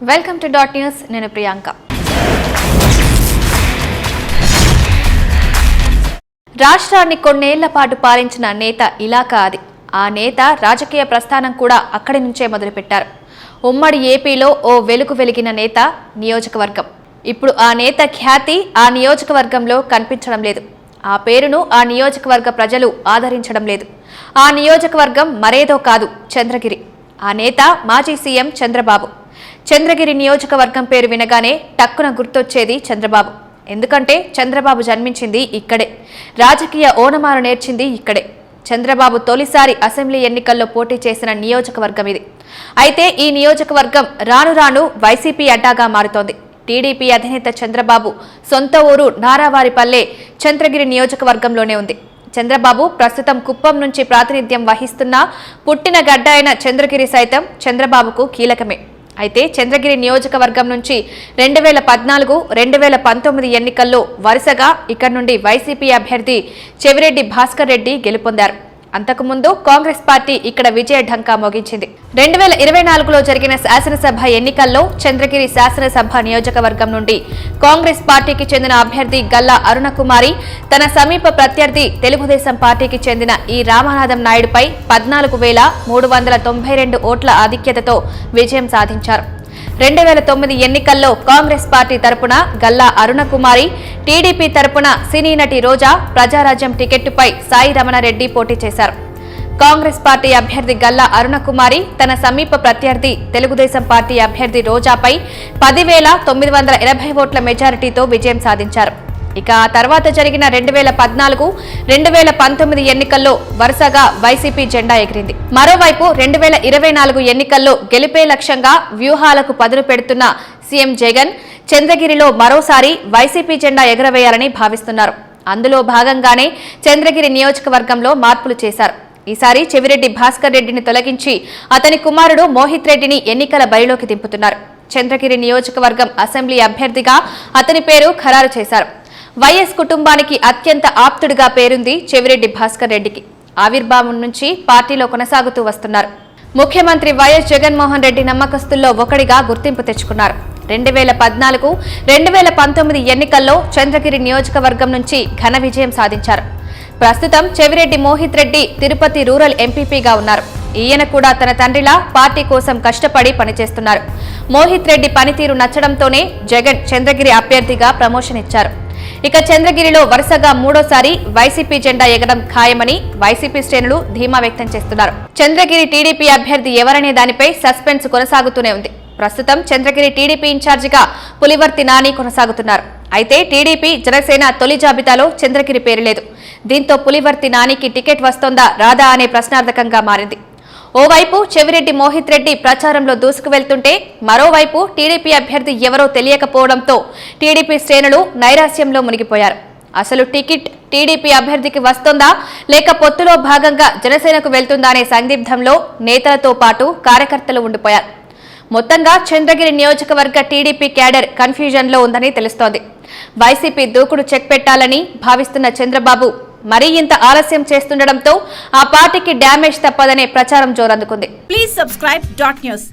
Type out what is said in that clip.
Welcome to dot news నేను ప్రియాంక. రాష్ట్రాన్ని కొన్నేళ్ళ పాటు పాలించిన నేత ఇలాకా అది ఆ నేత రాజకీయ ప్రస్థానం కూడా అక్కడి నుంచే మొదలుపెట్టారు. ఉమ్మడి ఏపీలో ఓ వెలుగు వెలిగిన నేత నియోజకవర్గం. ఇప్పుడు ఆ నేత ఖ్యాతి ఆ నియోజకవర్గంలో కనిపించడం లేదు. ఆ పేరును ఆ నియోజకవర్గ ప్రజలు ఆదరించడం లేదు. ఆ నియోజకవర్గం మరేదో కాదు చంద్రగిరి. ఆ నేత మాజీ సీఎం చంద్రబాబు. చంద్రగిరి నియోజకవర్గం పేరు వినగానే టక్కున గుర్తొచ్చేది చంద్రబాబు. ఎందుకంటే చంద్రబాబు జన్మించింది ఇక్కడే. రాజకీయ ఓనమారు నేర్చింది ఇక్కడే. చంద్రబాబు తొలిసారి అసెంబ్లీ ఎన్నికల్లో పోటీ చేసిన నియోజకవర్గం ఇది. అయితే ఈ నియోజకవర్గం రాను రాను వైసీపీ అడ్డాగా మారుతోంది. టీడీపీ అధినేత చంద్రబాబు సొంత ఊరు నారావారిపల్లె చంద్రగిరి నియోజకవర్గంలోనే ఉంది. చంద్రబాబు ప్రస్తుతం కుప్పం నుంచి ప్రాతినిధ్యం వహిస్తున్న పుట్టిన గడ్డ అయిన చంద్రగిరి సైతం చంద్రబాబుకు కీలకమే. అయితే చంద్రగిరి నియోజకవర్గం నుంచి రెండు వేల పద్నాలుగు రెండు వేల పంతొమ్మిది ఎన్నికల్లో వరుసగా ఇక్కడ నుండి వైసీపీ అభ్యర్థి చెవిరెడ్డి భాస్కర్ రెడ్డి గెలుపొందారు. అంతకుముందు కాంగ్రెస్ పార్టీ ఇక్కడ విజయ ఢంకా మోగించింది. రెండు వేల ఇరవై నాలుగులో జరిగిన శాసనసభ ఎన్నికల్లో చంద్రగిరి శాసనసభ నియోజకవర్గం నుండి కాంగ్రెస్ పార్టీకి చెందిన అభ్యర్థి గల్లా అరుణకుమారి తన సమీప ప్రత్యర్థి తెలుగుదేశం పార్టీకి చెందిన ఈ రామనాథం నాయుడుపై పద్నాలుగు వేల మూడు వందల తొంభై రెండు ఓట్ల ఆధిక్యతతో విజయం సాధించారు. రెండు వేల తొమ్మిది ఎన్నికల్లో కాంగ్రెస్ పార్టీ తరపున గల్లా అరుణకుమారి టీడీపీ తరపున సినీ నటి రోజా ప్రజారాజ్యం టికెట్టుపై సాయి రమణారెడ్డి పోటీ చేశారు. కాంగ్రెస్ పార్టీ అభ్యర్థి గల్లా అరుణకుమారి తన సమీప ప్రత్యర్థి తెలుగుదేశం పార్టీ అభ్యర్థి రోజాపై పదివేల తొమ్మిది వందల ఎనభై ఓట్ల మెజారిటీతో విజయం సాధించారు. ఇక ఆ తర్వాత జరిగిన రెండు వేల పద్నాలుగు రెండు వేల పంతొమ్మిది ఎన్నికల్లో వరుసగా వైసీపీ జెండా ఎగిరింది. మరోవైపు రెండు వేల ఇరవై నాలుగు ఎన్నికల్లో గెలిపే లక్ష్యంగా వ్యూహాలకు పదును పెడుతున్న సీఎం జగన్ చంద్రగిరిలో మరోసారి వైసీపీ జెండా ఎగరవేయాలని భావిస్తున్నారు. అందులో భాగంగానే చంద్రగిరి నియోజకవర్గంలో మార్పులు చేశారు. ఈసారి చెవిరెడ్డి భాస్కర్ రెడ్డిని తొలగించి అతని కుమారుడు మోహిత్ రెడ్డిని ఎన్నికల బరిలోకి దింపుతున్నారు. చంద్రగిరి నియోజకవర్గం అసెంబ్లీ అభ్యర్థిగా అతని పేరు ఖరారు చేశారు. వైఎస్ కుటుంబానికి అత్యంత ఆప్తుడిగా పేరుంది చెవిరెడ్డి భాస్కర్ రెడ్డికి. ఆవిర్భావం నుంచి పార్టీలో కొనసాగుతూ వస్తున్నారు. ముఖ్యమంత్రి వైఎస్ జగన్మోహన్ రెడ్డి నమ్మకస్తుల్లో ఒకడిగా గుర్తింపు తెచ్చుకున్నారు. రెండు వేల పద్నాలుగు రెండు వేల పంతొమ్మిది ఎన్నికల్లో చంద్రగిరి నియోజకవర్గం నుంచి ఘన విజయం సాధించారు. ప్రస్తుతం చెవిరెడ్డి మోహిత్ రెడ్డి తిరుపతి రూరల్ ఎంపీపీగా ఉన్నారు. ఈయన కూడా తన తండ్రిలా పార్టీ కోసం కష్టపడి పనిచేస్తున్నారు. మోహిత్ రెడ్డి పనితీరు నచ్చడంతోనే జగన్ చంద్రగిరి అభ్యర్థిగా ప్రమోషన్ ఇచ్చారు. ఇక చంద్రగిరిలో వరుసగా మూడోసారి వైసీపీ జెండా ఎగడం ఖాయమని వైసీపీ శ్రేణులు ధీమా వ్యక్తం చేస్తున్నారు. చంద్రగిరి టీడీపీ అభ్యర్థి ఎవరనే దానిపై సస్పెన్స్ కొనసాగుతూనే ఉంది. ప్రస్తుతం చంద్రగిరి టీడీపీ ఇన్ఛార్జిగా పులివర్తి నాని కొనసాగుతున్నారు. అయితే టీడీపీ జనసేన తొలి జాబితాలో చంద్రగిరి పేరు లేదు. దీంతో పులివర్తి నానికి టికెట్ వస్తోందా రాదా అనే ప్రశ్నార్థకంగా మారింది. ఓవైపు చెవిరెడ్డి మోహిత్ రెడ్డి ప్రచారంలో దూసుకు వెళ్తుంటే మరోవైపు టీడీపీ అభ్యర్థి ఎవరో తెలియకపోవడంతో టీడీపీ శ్రేణులు నైరాశ్యంలో మునిగిపోయారు. అసలు టికెట్ టీడీపీ అభ్యర్థికి వస్తుందా లేక పొత్తులో భాగంగా జనసేనకు వెళ్తుందా అనే సందిగ్ధంలో నేతలతో పాటు కార్యకర్తలు ఉండిపోయారు. మొత్తంగా చంద్రగిరి నియోజకవర్గ టీడీపీ క్యాడర్ కన్ఫ్యూజన్లో ఉందని తెలుస్తోంది. వైసీపీ దూకుడు చెక్ పెట్టాలని భావిస్తున్న చంద్రబాబు మరీ ఇంత ఆలస్యం చేస్తుండటంతో ఆ పార్టీకి డ్యామేజ్ తప్పదనే ప్రచారం జోరందుకుంది. Please subscribe dot news